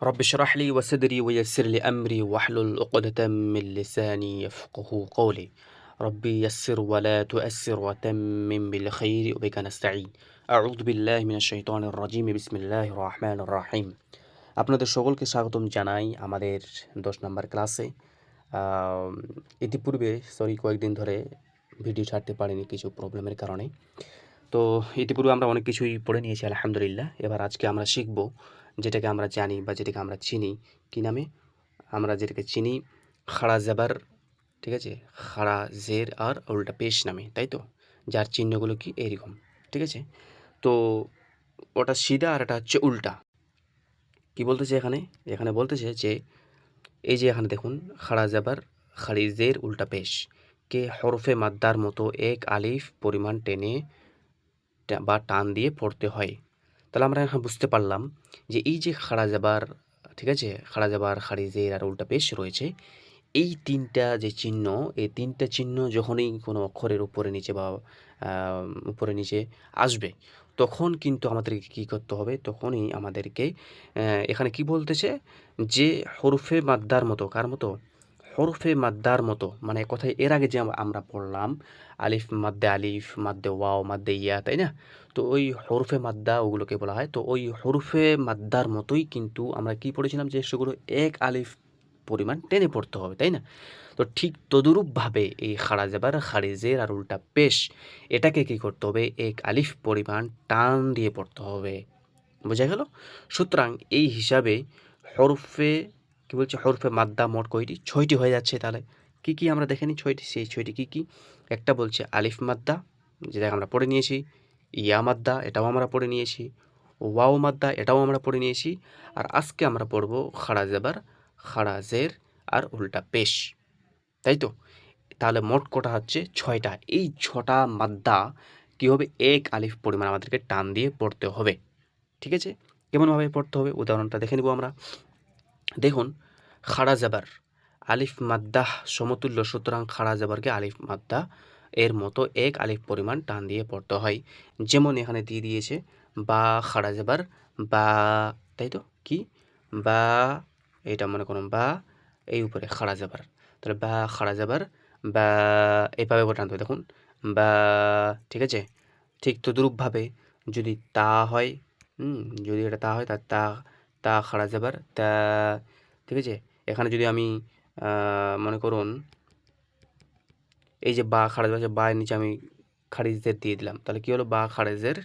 رب اشرح لي وصدري ويسر لي أمري واحلل عقدة من لساني يفقه قولي ربي يسر ولا تؤسر وتمم بالخير وبك نستعين أعوذ بالله من الشيطان الرجيم بسم الله الرحمن الرحيم আপনাদের সকলকে স্বাগতম জানাই আমাদের দশ নম্বর ক্লাসে আম, ইতিপূর্বে সরি কয়েকদিন ধরে ভিডিও ছাড়তে পারিনি কিছু প্রবলেমের কারণে তো ইতিপূর্বে আমরা অনেক কিছুই পড়ে নিয়েছি আলহামদুলিল্লাহ এবার আজকে আমরা শিখব যেটাকে আমরা জানি বা যেটাকে আমরা চিনি। কি নামে? আমরা যেটাকে চিনি খাড়া জাবার, ঠিক আছে? খাড়া জের আর উল্টা পেশ নামে, তাই তো? যার চিহ্নগুলো কি? এরকম, ঠিক আছে? তো ওটা সিধা আর এটা হচ্ছে উল্টা। কি বলতেছে এখানে? এখানে বলতেছে যে, এই যে এখানে দেখুন, খাড়া জাবার খালি জের, উল্টা পেশ। কে হরফে মাদ্দার মতো এক আলিফ পরিমাণ টেনে বা টান দিয়ে পড়তে হয়। তাহলে আমরা এখন বুঝতে পারলাম যে এই যে খাড়া যাবার ঠিক আছে? খাড়া যাবার খাড়ি জের আর উল্টা পেশ রয়েছে, এই তিনটা যে চিহ্ন, এই তিনটা চিহ্ন যখনই কোনো অক্ষরের উপরে নিচে বা উপরে নিচে আসবে, তখন কিন্তু আমাদেরকে কী করতে হবে? তখনই আমাদেরকে এখানে কি বলতেছে? যে হরফে মাদ্দার মতো, কার মতো? হরফে মাদ্দার মতো মানে কথায় এর আগে যে আমরা পড়লাম, আলিফ, মাদ্দে আলিফ, মাদ্দে ওয়াও, মাদ্দে ইয়া, তাই না? তো ওই হরফে মাদ্দা ওগুলোকে বলা হয়। তো ওই হরফে মাদ্দার মতোই কিন্তু আমরা কি পড়েছিলাম যে সেগুলো এক আলিফ পরিমাণ টেনে পড়তে হবে, তাই না? তো ঠিক তদুরূপভাবে এই খাড়া যাবার খারিজের আর উল্টা পেশ, এটাকে কি করতে হবে? এক আলিফ পরিমাণ টান দিয়ে পড়তে হবে। বোঝা গেল? সুতরাং এই হিসাবে হরফে কি বলছে? হরফে মাদ্দা মোট কয়টি? ছয়টি হয়ে যাচ্ছে তাহলে। কি কি আমরা দেখে নিই? ছয়টি, সেই ছয়টি কি কি? একটা বলছে আলিফ মাদ্দা যেটা আমরা পড়ে নিয়েছি। ইয়া মাদ্দা, এটাও আমরা পড়ে নিয়েছি। ওয়াও মাদ্দা, এটাও আমরা পড়ে নিয়েছি। আর আজকে আমরা পড়ব খাড়া জাবার খাড়া জের আর উল্টা পেশ। তাই তো? তাহলে মোট কটা হচ্ছে? ছয়টা। এই ছটা মাদ্দা কী হবে? এক আলিফ পরিমাণ আমাদেরকে টান দিয়ে পড়তে হবে। ঠিক আছে? কেমনভাবে পড়তে হবে? উদাহরণটা দেখে নিব আমরা। দেখুন, খাড়া জাবার, আলিফ মাদ্দাহ সমতুল্য, সুতরাং খাড়া জাবারকে আলিফ মাদ্দা এর মতো এক আলিফ পরিমাণ টান দিয়ে পড়তে হয়। যেমন এখানে দিয়ে দিয়েছে, বা খাড়া জাবার, বা, তাই তো? কি? বা, এটা মনে করুন, বা, এই উপরে খাড়া জাবার। তাহলে বা, খাড়া জাবার, বা এইভাবে টানতে হবে। দেখুন, বা, ঠিক আছে? ঠিক তদ্রূপভাবে যদি তা হয় যদি এটা তা হয় তা তা তা খাড়া যাবার তা ঠিক আছে, এখানে যদি আমি মনে করুন, এই যে বা খাড়া যাবার বা নিচে আমি খারিজের দিয়ে দিলাম, তাহলে কি হলো? বা খারিজের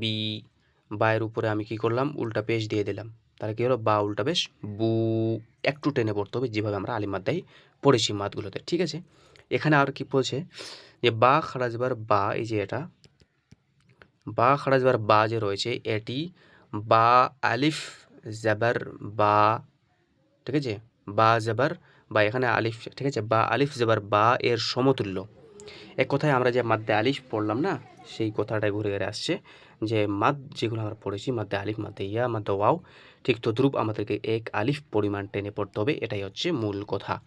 বি বায়ের উপরে আমি কি করলাম? উল্টা পেশ দিয়ে দিলাম। তাহলে কি হলো? বা উল্টা পেশ বু, একটু টেনে পড়তে হবে, যেভাবে আমরা আলিমাদ্দাই পড়েছি মাতগুলোতে ঠিক আছে? এখানে আর কি বলছে যে বা খাড়া যাবার বা, এই যে এটা, বা খাড়া যাবার বা যে রয়েছে, এটি বা আলিফ জাবার বা, ঠিক আছে? বা জাবার, বা এখানে আলিফ, ঠিক আছে? বা আলিফ জাবার বা এর সমতুল্য। এক কথায় আমরা যে মাদ্দে আলিফ পড়লাম না, সেই কথাটাই ঘুরে ঘুরে আসছে যে মাদ যেগুলো আমরা পড়েছি, মাদ্দে আলিফ, মাদ্দে ইয়া, মাদ্দে ওয়াও, ঠিক তদ্রুপ আমাদেরকে এক আলিফ পরিমাণ টেনে পড়তে হবে, এটাই হচ্ছে মূল কথা।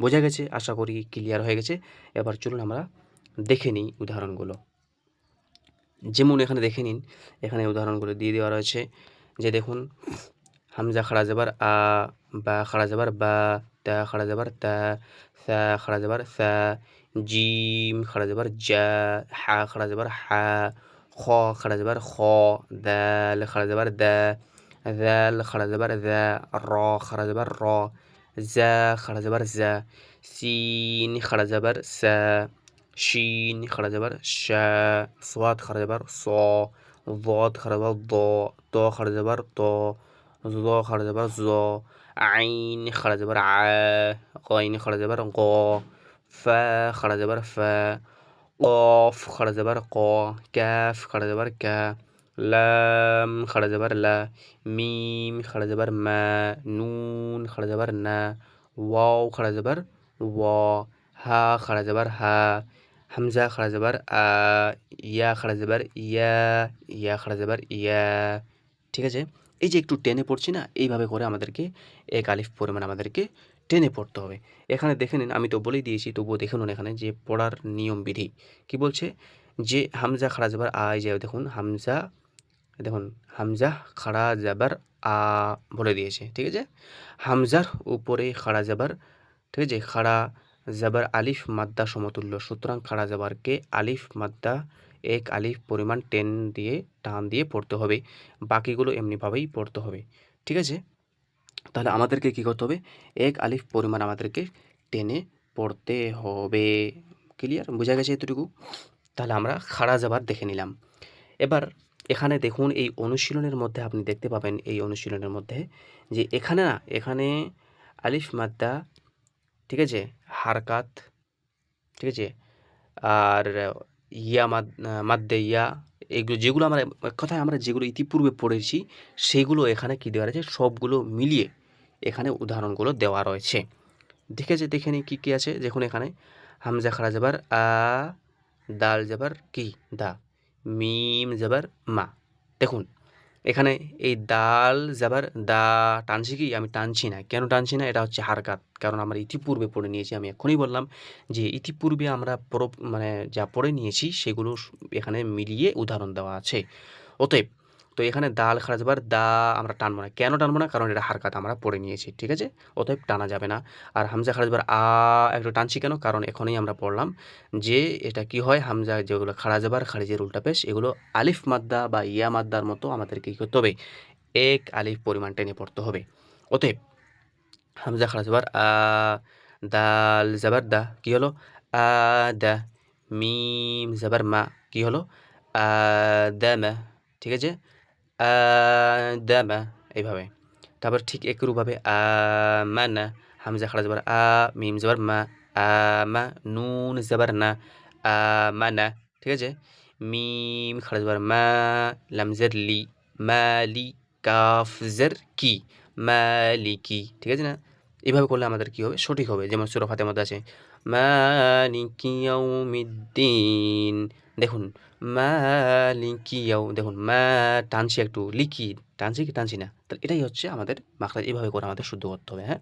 বোঝা গেছে? আশা করি ক্লিয়ার হয়ে গেছে। এবার চলুন আমরা দেখে নিই উদাহরণগুলো। যেমন এখানে দেখে নিন। এখানে উদাহরণগুলো দিয়ে দেওয়া রয়েছে যে দেখুন হামজা খাড়া যাবার আ বা খাড়া যাবার বা তা খাড়া যাবার তা সা খাড়া যাবার সা জিম খাড়া যাবার জা হা খাড়া যাবার হা খ খাড়া যাবার খ দাল খাড়া যাবার দা দাল খাড়া যাবার দা র খাড়া যাবার র জা খাড়া যাবার জা সিন খাড়া যাবার সা শিন খাড়া যাবার শা সোয়াদ খাড়া যাবার স ضاد খাড়া যাবার দ ত খাড়া যাবার ত জ খাড়া যাবার জ আইন খাড়া যাবার আ গইন খাড়া যাবার গ ফা খাড়া যাবার ফা কফ খাড়া যাবার ক ক্যাফ খাড়া যাবার ক্যা লাম খাড়া যাবার লা মিম খাড়া যাবার মা নুন খাড়া যাবার না ওয়াও খাড়া যাবার ওয়া হা খাড়া যাবার হা হামজা খাড়া যাবার আ ইয়া খাড়া যাবার ইয়া ইয়া খাড়া যাবার ইয়া ঠিক আছে এই যে একটু টেনে পড়ছি না, এইভাবে করে আমাদেরকে এক আলিফ পরিমাণ আমাদেরকে টেনে পড়তে হবে। এখানে দেখে নিন, আমি তো বলেই দিয়েছি, তবুও দেখে নিন এখানে যে পড়ার নিয়ম বিধি। কি বলছে? যে হামজা খাড়া যাবার আয় যায় দেখুন, হামজা দেখুন, হামজা খাড়া জাবার আ বলে দিয়েছে, ঠিক আছে? হামজার উপরে খাড়া জাবার ঠিক আছে? খাড়া জাবার আলিফ মাদ্দা সমতুল্য। সুতরাং খাড়া জাবারকে আলিফ মাদ্দা এক আলিফ পরিমাণ টেন দিয়ে টান দিয়ে পড়তে হবে। বাকিগুলো এমনিভাবেই পড়তে হবে। ঠিক আছে? তাহলে আমাদেরকে কী করতে হবে? এক আলিফ পরিমাণ আমাদেরকে টেনে পড়তে হবে। ক্লিয়ার? বোঝা গেছে এতটুকু? তাহলে আমরা খাড়া যাবার দেখে নিলাম। এবার এখানে দেখুন, এই অনুশীলনের মধ্যে আপনি দেখতে পাবেন, এই অনুশীলনের মধ্যে যে এখানে না, এখানে আলিফ মাদ্দা, ঠিক আছে? হারকাত, ঠিক আছে? আর ইয়া মাদ মাদ্দে ইয়া এগুলো যেগুলো আমরা, এক কথায় আমরা যেগুলো ইতিপূর্বে পড়েছি, সেগুলো এখানে কী দেওয়া রয়েছে? সবগুলো মিলিয়ে এখানে উদাহরণগুলো দেওয়া রয়েছে। দেখেছে দেখে নিই কী কী আছে। দেখুন এখানে, হামজা খারা যাবার আ, দাল যাবার কি? দা। মিম যাবার মা। দেখুন এখানে এই দাল যাবার দা টানছি কি? আমি টানছি না। কেন টানছি না? এটা হচ্ছে হারকাত। কারণ আমরা ইতিপূর্বে পড়ে নিয়েছি। আমি এখনই বললাম যে, ইতিপূর্বে আমরা মানে যা পড়ে নিয়েছি, সেগুলো এখানে মিলিয়ে উদাহরণ দেওয়া আছে। অতএব তো এখানে দাল খাড়া যাবার দা আমরা টানবো না। কেন টানবো না? কারণ এটা হারকাত, আমরা পড়ে নিয়েছি, ঠিক আছে? অতএব টানা যাবে না। আর হামজা খাড়া যাবার আ একটু টানছি কেন? কারণ এখনই আমরা পড়লাম যে এটা কি হয়? হামজা যেগুলো খাড়া যাবার খারিজের উল্টা পেশ, এগুলো আলিফ মাদ্দা বা ইয়া মাদ্দার মতো আমাদেরকে কী করতে হবে? এক আলিফ পরিমাণ টেনে পড়তে হবে। অতএব হামজা খাড়া যাবার আ, দাল জাবার দা কী হলো? আ, দা, মিম যাবার মা কী হলো? আ, দা ঠিক আছে? আদামা এইভাবে। তারপর ঠিক একরূপভাবে আমানা হামজা খাড়া যাবার আ, মিম যাবার মা আমা নুন যাবার না আমানা ঠিক আছে? মিম খাড়া যাবার মা লামজের লি মালি কাফ জের, কি মালিকি ঠিক আছে না? এভাবে করলে আমাদের কি হবে? সঠিক হবে। যেমন সুরফাতের মধ্যে আছে মালিকি ইয়াউমিদ্দিন দেখুন মালিকিয়াও দেখুন, মা টানছি একটু লিকি টানছি কি টানছি না? তাহলে এটাই হচ্ছে আমাদের মাখরাজ, এভাবে করে আমাদের শুদ্ধ করতে হবে হ্যাঁ?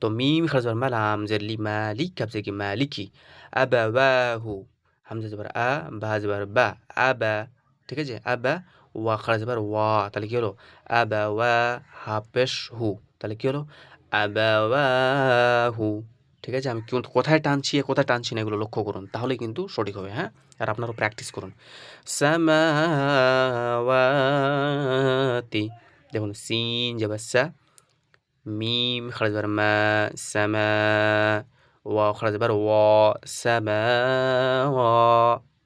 তো মিম খারাজ মালাম যে লি মালিক কাবজে কি, মা মালিকি আবা ওয়াহু হামজা যাবার আ, বা যাবার বা আবা ঠিক আছে? আবা ওয়া খারাজ যাবার ওয়া, তাহলে কি হলো? আবা ওয়া হাফেশ হু, তাহলে কি হলো? আবা ওয়াহু ঠিক আছে? আমি কোথায় টানছি কোথায় টানছি না এগুলো লক্ষ্য করুন তাহলে কিন্তু সঠিক হবে হ্যাঁ? আর আপনারাও প্র্যাকটিস করুন। সামাওয়াতি, দেখুন, সিন যাবে সা মিম খারাজ বার মা, সামা ওয়া খারাজ বার ওয়া সামা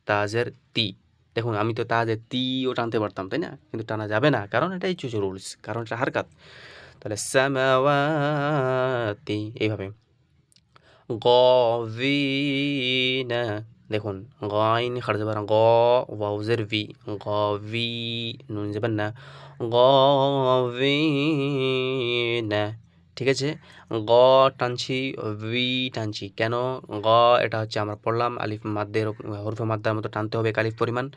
তাজের তি। দেখুন, আমি তো তাজের তিও টানতে পারতাম, তাই না? কিন্তু টানা যাবে না, কারণ এটাই হচ্ছে রুলস কারণ এটা হারকাত। তাহলে সামাওয়াতি, এইভাবে। গভিনা। দেখুন গাইন খাড়া যাবার গ, ওয়াউজের ভি। গ ভি নুন যাবেন না। গভিনা। ঠিক আছে? গ টানছি, ভি টানছি। কেন? গ, এটা হচ্ছে আমরা পড়লাম আলিফ মাদ্দের হরফে মাদ্দার মতো টানতে হবে আলিফ পরিমাণ।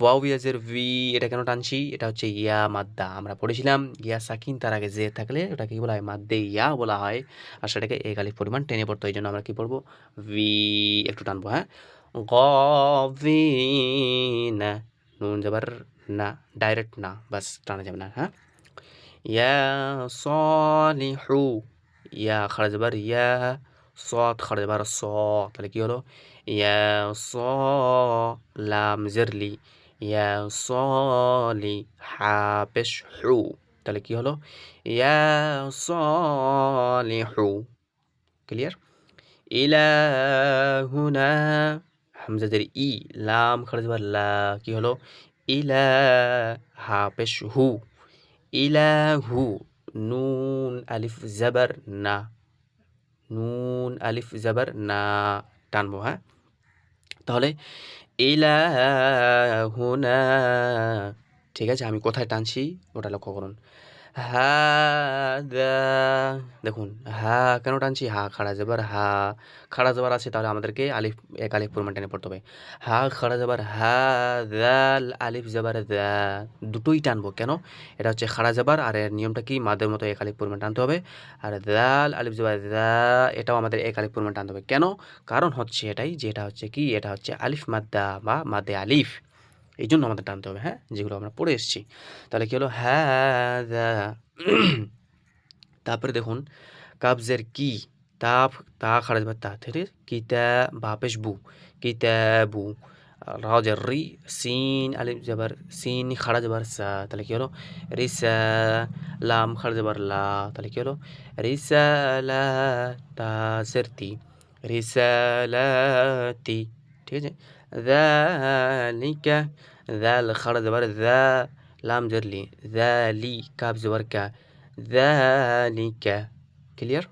ওয়াও ইয়াজের ভি, এটা কেন টানছি? এটা হচ্ছে ইয়া মাদ্দা। আমরা পড়েছিলাম ইয়া সাকিন, তার আগে যে থাকলে ওটাকে কী বলা হয়? মাদ্দে ইয়া বলা হয়। আর সেটাকে এ আলিফ পরিমাণ টেনে পড়তো এই জন্য আমরা কী পড়ব? ভি, একটু টানবো হ্যাঁ? গভিনা নুন যাবার না, ডাইরেক্ট না, বাস টানা যাবে না হ্যাঁ? ইয়া সলিহু, ইয়া খাড়া যাবার ইয়া সৎ খাড়া যাবার স, তাহলে কী হলো? ইয়া স, লাম জেরলি ইয়া সলি হাফেশ হু তাহলে কী হলো? ইয়া সলিহু। ক্লিয়ার ইলাহুনা। হামজাদের ই, লাম খারাজ লা, কি হলো? ইলা হাফেশ হু ইলাহু, নুন, আলিফ, জাবার, না। নুন, আলিফ, জাবার, না। টানবো হ্যাঁ? তাহলে ইলাহুনা। ঠিক আছে আমি কোথায় টানছি? ওটা লক্ষ্য করুন। হাদা দেখুন, হা কেন টানছি? হা খাড়া যাবার হা। খাড়া যাবার আছে তাহলে আমাদেরকে আলিফ, এক আলিফ পরিমাণ টেনে পড়তে হবে। হা খাড়া যাবার হা দাল আলিফ যাবার দা দুটোই টানবো, কেন? এটা হচ্ছে খাড়া যাবার আর এর নিয়মটা কি? মাদের মতো এক আলিফ পরিমাণ টানতে হবে। আর দাল আলিফ যাবার দা এটাও আমাদের এক আলিফ পরিমাণ টানতে হবে। কেন? কারণ হচ্ছে এটাই যে এটা হচ্ছে কি? এটা হচ্ছে আলিফ মাদ্দা বা মাদে আলিফ। এই জন্য আমাদের টানতে হবে হ্যাঁ? যেগুলো আমরা পড়ে এসেছি। তাহলে কী হলো? হ্যাঁ। তারপরে দেখুন, কাবজের কি? তাপ তা খারাজ বা তা থেকে কিতা বাপেশ বু, কিতাবু, রাজের রি, সিন আলিম যাবার সিন খাড়া যাবার সা, তাহলে কি হলো? রিসা, লাম খাড়া যাবার লা, তাহলে কি হলো? রিসা, লা, তা, সের তি রিষ্যা সেরতি তি, ঠিক আছে? ذلك ذال খাড়া যাবার ذا লাম জেরলি ذالي কাব যাবার কা ذلك ক্লিয়ার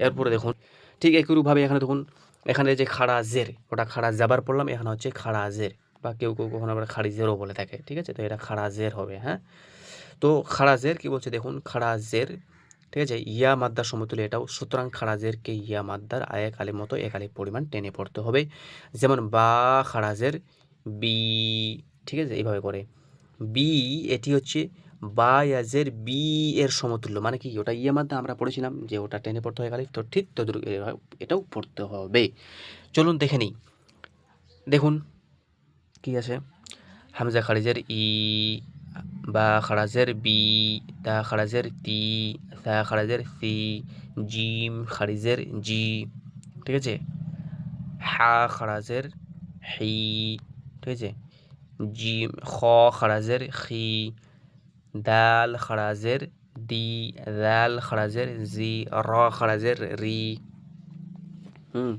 এরপরে দেখুন ঠিক একইভাবে এখানে দেখুন এখানে যে খাড়া জের ওটা খাড়া যাবার পড়লাম এখানে হচ্ছে খাড়া জের বা কেউ কেউ কখনো আবার খাড়ি জেরও বলে থাকে ঠিক আছে তো এটা খাড়া জের হবে হ্যাঁ তো খাড়া জের কী বলছে দেখুন খাড়া জের ঠিক আছে? ইয়া মাদ্দার সমতুল্য এটাও। সুতরাং খাড়া জেরকে ইয়া মাদ্দার আয়েক আলির মতো এক পরিমাণ টেনে পড়তে হবে। যেমন বা খারাজের বি, ঠিক আছে? এইভাবে করে। বি, এটি হচ্ছে বা ইয়াজের বি এর সমতুল্য। মানে কি? ওটা ইয়ে মাধ্যমে আমরা পড়েছিলাম যে ওটা টেনে পড়তে হয় তো ঠিক তো এটাও পড়তে হবে। চলুন দেখে নিই। দেখুন কি আছে? হামজা খারিজের ই, বা খারাজের বি তা খারাজের তা খারাজের সি জিম খারিজের জি, ঠিক আছে? হা খারাজের হি, ঠিক আছে? জিম, খ খারাজের খি, দাল খারাজের দি, দাল খারাজের জি, র খারাজের রি, হুম?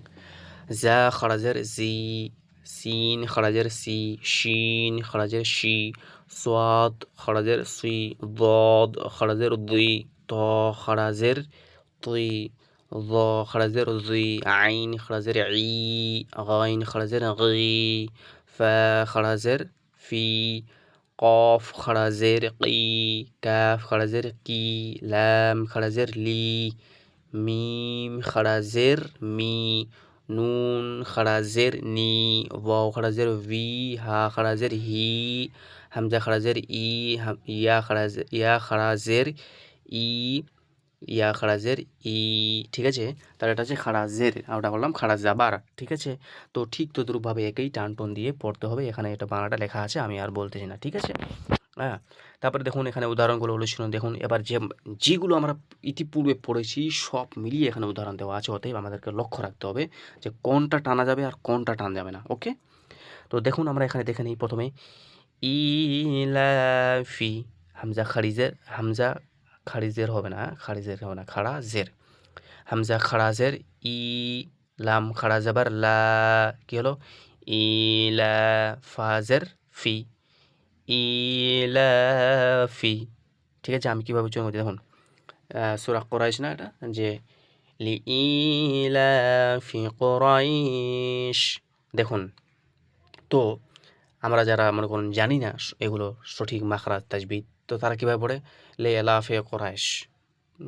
জা খারাজের জি, সিন খারাজের সি, শিন খারাজের শি, সোয়াদ খারাজের সি, দদ খারাজের দুই ط خرازر طي ظ خرازر ظي عين خرازر عي غين خرازر غي فا خرازر في قاف خرازر قي كاف خرازر كي لام خرازر لي ميم خرازر مي نون خرازر ني واو خرازر وي ها خرازر هي همزة خرازر إي هم يا خرازر يا خرازر ই, ইয়া খারাজের ই, ঠিক আছে? তাহলে এটা হচ্ছে খারাজের ওটা বললাম খারাজ যাবার ঠিক আছে? তো ঠিক তদ্রুপভাবে একেই টান টন দিয়ে পড়তে হবে, এখানে এটা বাংলাটা লেখা আছে, আমি আর বলতেছি না, ঠিক আছে? হ্যাঁ তারপরে দেখুন এখানে উদাহরণগুলো হলো শুনুন, দেখুন, এবার যে, যেগুলো আমরা ইতিপূর্বে পড়েছি, সব মিলিয়ে এখানে উদাহরণ দেওয়া আছে, অতএব আমাদেরকে লক্ষ্য রাখতে হবে যে কোনটা টানা যাবে আর কোনটা টানা যাবে না, ওকে? তো দেখুন আমরা এখানে দেখে নিই প্রথমে, ইলাফি, হামজা খারিজের, হামজা খারিজের হবে না খারিজের হবে না, খাড়া জের। হামজা খাড়া জের, ই, লাম খাড়া যাবার লা, কি হলো? ইলা ফাজের ফি ইলাফি ঠিক আছে, আমি কীভাবে করছি দেখুন। সুরা কোরাইশ না এটা? যে, লি ইলাফি কোরাইশ। দেখুন, তো আমরা যারা, মনে করুন, জানি না এগুলো সঠিক মাখরাজ তাজবিদ তো তারা কীভাবে পড়ে? লে এলাফে কোরাইশ,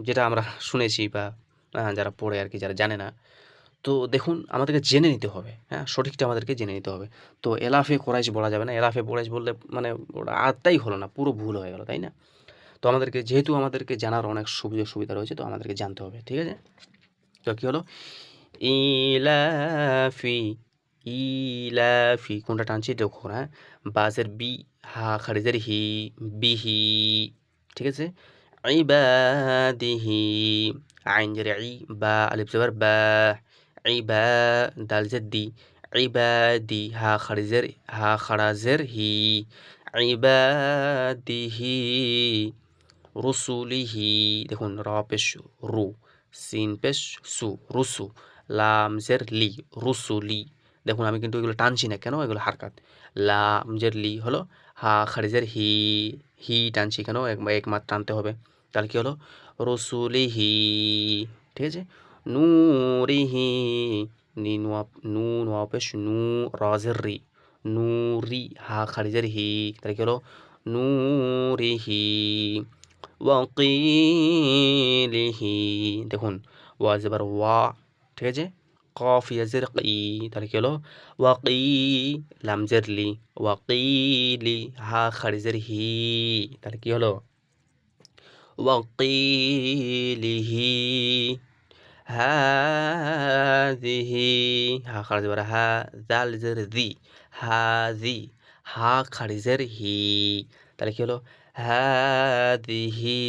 যেটা আমরা শুনেছি বা যারা পড়ে আর কি, যারা জানে না। তো দেখুন, আমাদেরকে জেনে নিতে হবে হ্যাঁ সঠিকটা আমাদেরকে জেনে নিতে হবে। তো এলাফে কোরাইশ বলা যাবে না, এলাফে কোরাইশ বললে মানে ওটা আত্মাই হলো না, পুরো ভুল হয়ে গেল, তাই না? তো আমাদেরকে, যেহেতু আমাদেরকে জানার অনেক সুবিধা সুবিধা রয়েছে, তো আমাদেরকে জানতে হবে, ঠিক আছে? তো কী হলো? ইলাফি ইলাফি, কোনটা টানছি? দেখুন হ্যাঁ বাসের বি, হা খারিজের হি বিহি ঠিক আছে? ইবাদিহি আইন জের ই বা আলিফ জবর বা, ইবা দাল জেদ্দি ইবাদি হা খারিজের হা খারাজের হি, ইবাদিহি রুসুলিহি, দেখুন র পেশ রু, সিন পেশ সু, রুসু, লাম জের লি, রুসুলি, দেখুন আমি কিন্তু এগুলো টানছি না কেন? এগুলো হারকাত। লাম জের লি হলো হা, খারিজের হি হি টানছি কেন? এক মাত্র টানতে হবে। তাহলে কী হলো? রসুলিহি, ঠিক আছে? নূরিহি নি নোয়া নু নোয়া পেশ নু রাজের রি নূরি, হা, খারিজের হি। তাহলে কি হলো? নূরিহি, ওয়াকিলিহি। দেখুন ওয়া জেবার ওয়া, ঠিক আছে? কফ ইয়াজের কি তাহলে কি হলো ওয়াকি লামজের লি ওয়াকিলি হা খারিজের হি তাহলে কি হলো ওয়াকিলিহি হাজিহি হা খারিজ বড় হা জাল জালজের জি হাজি হা খারিজের হি তাহলে কি হলো হাদিহি।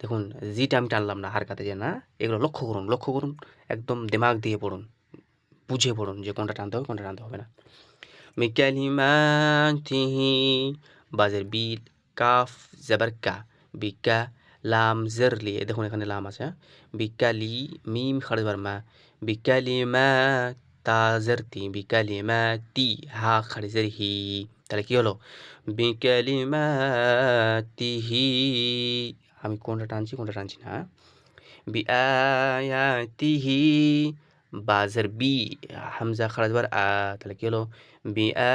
দেখুন জিটা আমি টানলাম না হারকাতে যে না এগুলো লক্ষ্য করুন লক্ষ্য করুন, একদম দিমাগ দিয়ে পড়ুন, বুঝে পড়ুন যে কোনটা টানতে হবে, কোনটা টানতে হবে না। মিকালিমাতিহি বাজের বিল, কাফ, জাবার কা, বিকা, লাম জেরলি দেখুন এখানে লাম আছে হ্যাঁ? বিকালি, মিম খাড়ে মা, বিকালিমা, তা জেরতি বিকালিমা তি হা খাড়ে জের, হি। তাহলে কি হলো বিকালিমা তিহি আমি কোনটা টানছি কোনটা টানছি না হ্যাঁ? বি আয়াতিহি বাজের বি হামজা খাড়া যাবার আ তাহলে কি হলো বি আ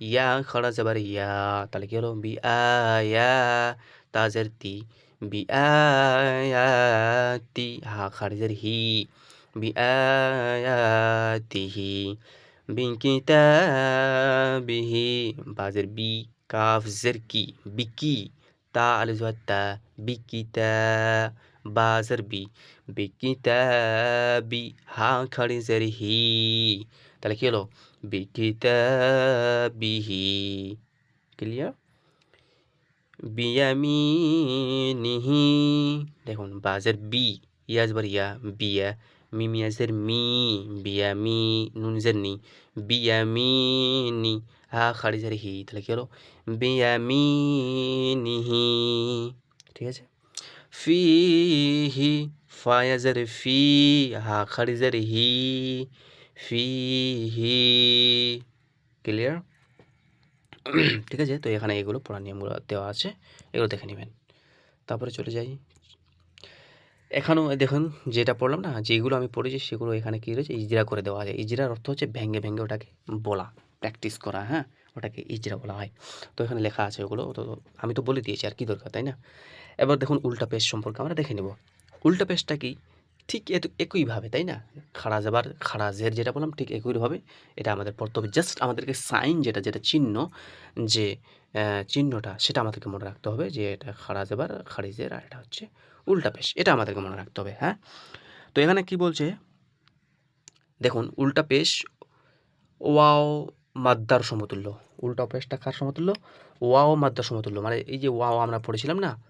ইয়া খাড়া যাবার ইয়া তাহলে কি হলো বি আয়া তাজের তি বি আয়াতি হা খাড়া হি বি আয়াতিহি বিকিতাবিহি বাজের বি কাফ জের কি বিকি তা আলিজ তা বিকিতা বাজের বি বিকিতাবি হা খাড়ি জের হি তাহলে কি হলো বিকিতাবিহি ক্লিয়ার বিয়ামিনিহি দেখুন বাজের বি ইয়াজবার ইয়া বিয়া মিমিয়াজের মি বিয়ামি নুনজের নি বিয়ামিনি হা খাড়ি খাড়িজের হি তাহলে কি হলো বিয়ামিনিহি ঠিক আছে ফিহি ফায়াজের ফি হা খাড়িজের হি ফি হি ক্লিয়ার ঠিক আছে তো এখানে এগুলো পড়ার নিয়মগুলো দেওয়া আছে এগুলো দেখে নেবেন তারপরে চলে যাই এখানেও দেখুন যেটা পড়লাম না, যেগুলো আমি পড়েছি সেগুলো এখানে কী রয়েছে? ইজরা করে দেওয়া যায় ইজরার অর্থ হচ্ছে ভেঙ্গে ভেঙ্গে ওটাকে বলা প্র্যাকটিস করা হ্যাঁ? ওটাকে ইজরা বলা হয়। তো এখানে লেখা আছে ওগুলো। তো আমি তো বলে দিয়েছি, আর কি দরকার, তাই না? এবার দেখুন উল্টা পেশ সম্পর্কে আমরা দেখে নেব। উল্টা পেশটা কি? ঠিক একইভাবে তাই না? খাড়া যাবার, খাড়া জের যেটা বললাম, ঠিক একইভাবে এটা আমাদের পড়তে হবে। জাস্ট আমাদেরকে সাইন যেটা যেটা চিহ্ন, যে চিহ্নটা, সেটা আমাদেরকে মনে রাখতে হবে যে এটা খাড়া যাবার খারিজের আর এটা হচ্ছে উল্টা পেশ, এটা আমাদেরকে মনে রাখতে হবে হ্যাঁ? তো এখানে কি বলছে? দেখুন, উল্টা পেশ, ওয়াও মাদ্দার সমতুল্য। উল্টা পেশটা কার সমতুল্য? ওয়াও মাদ্দার সমতুল্য। মানে এই যে ওয়াও আমরা পড়েছিলাম না,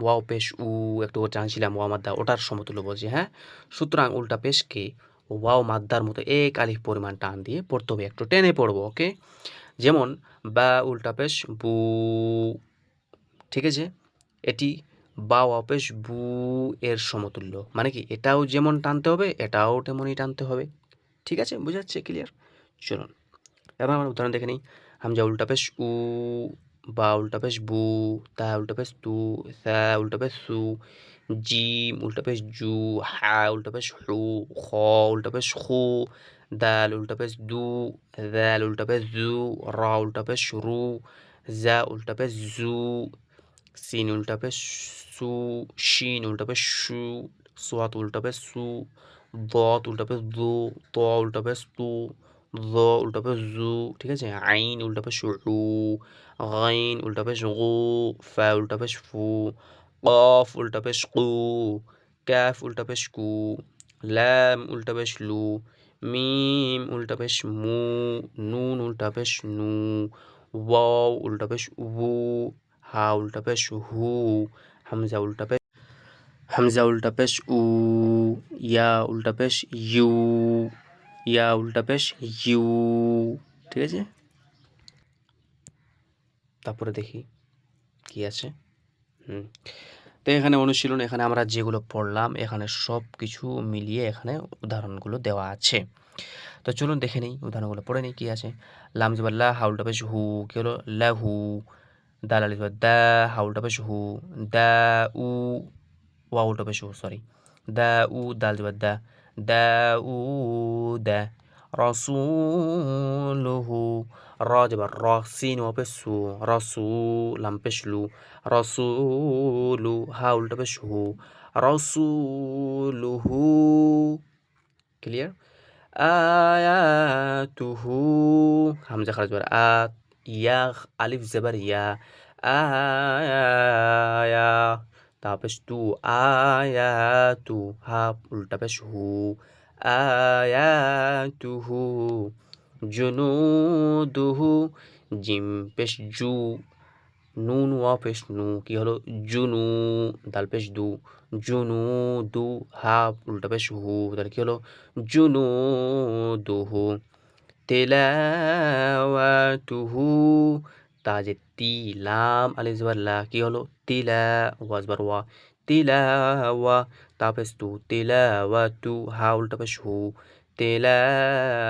ওয়াও পেশ, উ, একটু জানছিলাম ওয়া মাদ্দা, ওটার সমতুল্য বলছি হ্যাঁ? সুতরাং উল্টা পেশকে ওয়াও মাদ্দার মতো এক আলিফ পরিমাণ টান দিয়ে পড়তে হবে, একটু টেনে পড়ব, ওকে? যেমন, বা উল্টা পেশ, বু, ঠিক আছে? এটি বা অপেশ বু এর সমতুল্য মানে কি এটাও যেমন টানতে হবে এটাও তেমনই টানতে হবে ঠিক আছে বুঝাচ্ছে ক্লিয়ার চলুন এবার আমার উদাহরণ দেখে নিই হামজা উল্টা পেশ উ বা উল্টা পেশ বু তা উল্টা পেশ তু সা উল্টা পেশ সু জিম উল্টা পেশ জু হা উল্টা পেশ হু খ উল্টা পেশ খু দাল উল্টা পেশ দু দাল উল্টা পেশ জু র উল্টা পেশ রু জা উল্টা পেশ জু সিন উল্টা পেশ সু শিন উল্টা পেশ সু সোয়াত উল্টা পেশ সু দত উল্টা পেশ দু ত উল্টা পেশ তু জ উল্টা পেশ জু ঠিক আছে আইন উল্টা পেশ উ غين উল্টা পেশ গু ফা উল্টা পেশ ফু কফ উল্টা পেশ কু ক্যাফ উল্টা পেশ কু ল্যাম উল্টা পেশ লু মিম উল্টা পেশ মু নুন উল্টা হা উল্টা পেশ হু হামজা উল্টা পেশ হামজা উল্টা পেশ উ ইয়া উল্টা পেশ ইউ ইয়া উল্টা পেশ ইউ ঠিক আছে? তারপরে দেখি কি আছে। হুম। তো এখানে অনুশীলন, এখানে আমরা যেগুলো পড়লাম, এখানে সব কিছু মিলিয়ে এখানে উদাহরণগুলো দেওয়া আছে। তো চলুন দেখে নিই, উদাহরণগুলো পড়ে নিই, কী আছে? লাম জবাল্লা হাউলটা বেশ হু, কী হলো? লাহু দাল আলি দা হাউলটা বেশ হু দা উ ওয়াউলটা বেশ হু সরি দা উ দাল জবাদ দা দা উ দা রসুলহু র যাবার র সিন ও পেসু রসু লাম পেশলু রসুলু হা উল্টা পেশ হু ইয়া আলিফ জেবার ইয়া, আয়া, তারপর তু আয়াতু হা, উল্টা পেশ হু আয়াতুহু জুনুদুহু জিম, পেশ, জু, নুন ওয়া পেশ, নু, কি হলো? জুনু দাল পেশ, দু, জুনু, দু, হা, উল্টা পেশ হু, তাহলে কি হলো? জুনু দুহু তেলাওয়াতুহু তাজে তিলাম আলিফ জবর লা কি হলো তিলা ওয়াজ বার ওয়া তিলাওয়া তাপেস তু তিলাওয়াতু হা উল্টা পেশ হু তিলাওয়াতুহু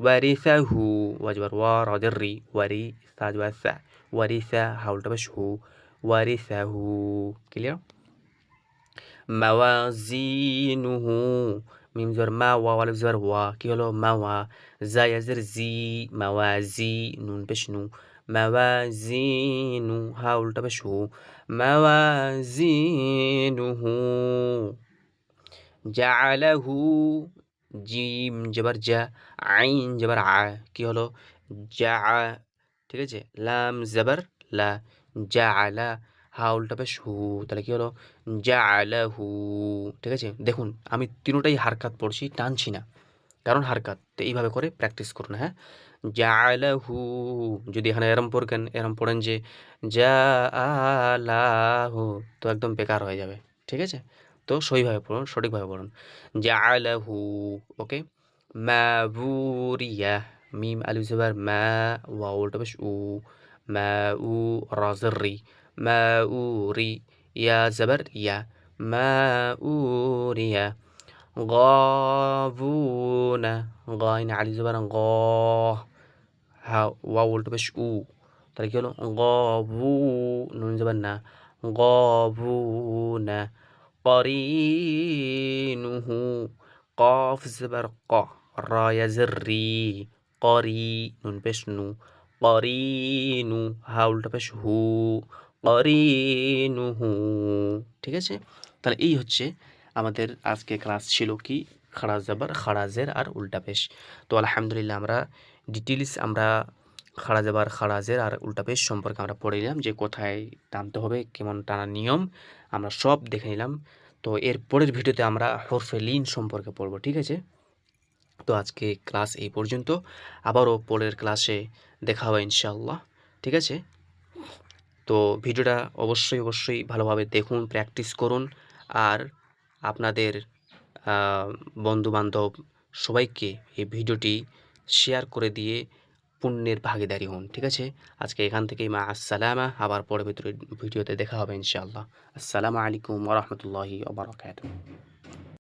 ওয়ারিসাহু ওয়াজ বার ওয়া রাদের রি ওয়ারি তাজ ওয়াসা ওয়ারিসা হা উল্টা মিম জবর মা ওয়া আলিফ জবর ওয়া কি হলো মাওয়া জায়াজের জি মাওয়াজি নুন পেশ নু মাওয়াজিনু হা উল্টা পেশ হু মাওয়াজিনুহু জাআলাহু জিম জবর জা আইন জবর আ কি হলো জা ঠিক আছে লাম জবর লা জাআলা হা উল্টা পেশ তাহলে কি হলো জাআলাহু ঠিক আছে? দেখুন, আমি তিনোটাই হারকাত পড়ছি, টানছি না। কারণ হারকাত, তো এইভাবে করে প্র্যাকটিস করুন হ্যাঁ? জাআলাহু যদি এখানে এরম পড়েন এরম পড়েন যে জা আলাহু তো একদম বেকার হয়ে যাবে, ঠিক আছে? তো সহিভাবে পড়ুন, সঠিকভাবে পড়ুন। জাআলাহু ওকে? মাবুরিয়া, মিম, আলিফ জবর মা ওয়াউলটা বেশ উ মা উ রাজরি মা উ ইয়া يا زبر يا ماؤوريا غافون غاين علي زبر غا ها واو بش أو. تركيلو غافو نون زبرنا غافون قرينه. قاف زبر قا. را يزري قري نون بش نو. قرين هاول بش هو. করিনুহু ঠিক আছে? তাহলে এই হচ্ছে আমাদের আজকে ক্লাস ছিল কি? খারাজ জাবার খারাজের আর উল্টা পেশ। তো আলহামদুলিল্লাহ আমরা ডিটেলস আমরা খারাজ আবার খারাজের আর উল্টা পেশ সম্পর্কে আমরা পড়ে নিলাম যে কোথায় টানতে হবে, কেমন টানার নিয়ম, আমরা সব দেখে নিলাম। তো এর পরের ভিডিওতে আমরা হরফে লিন সম্পর্কে পড়ব, ঠিক আছে? তো আজকে ক্লাস এই পর্যন্ত। আবারও পরের ক্লাসে দেখা হবে ইনশাআল্লাহ, ঠিক আছে? তো ভিডিওটা অবশ্যই অবশ্যই ভালোভাবে দেখুন প্র্যাকটিস করুন। আর আপনাদের বন্ধুবান্ধব সবাইকে এই ভিডিওটি শেয়ার করে দিয়ে পুণ্যের ভাগিদারি হন, ঠিক আছে? আজকে এখান থেকেই মা আসসালামা, আবার পরে ভিতরে ভিডিওতে দেখা হবে ইনশাআল্লাহ। আসসালামু আলাইকুম ওরহমতুল্লাহি ওবরাকাতুহ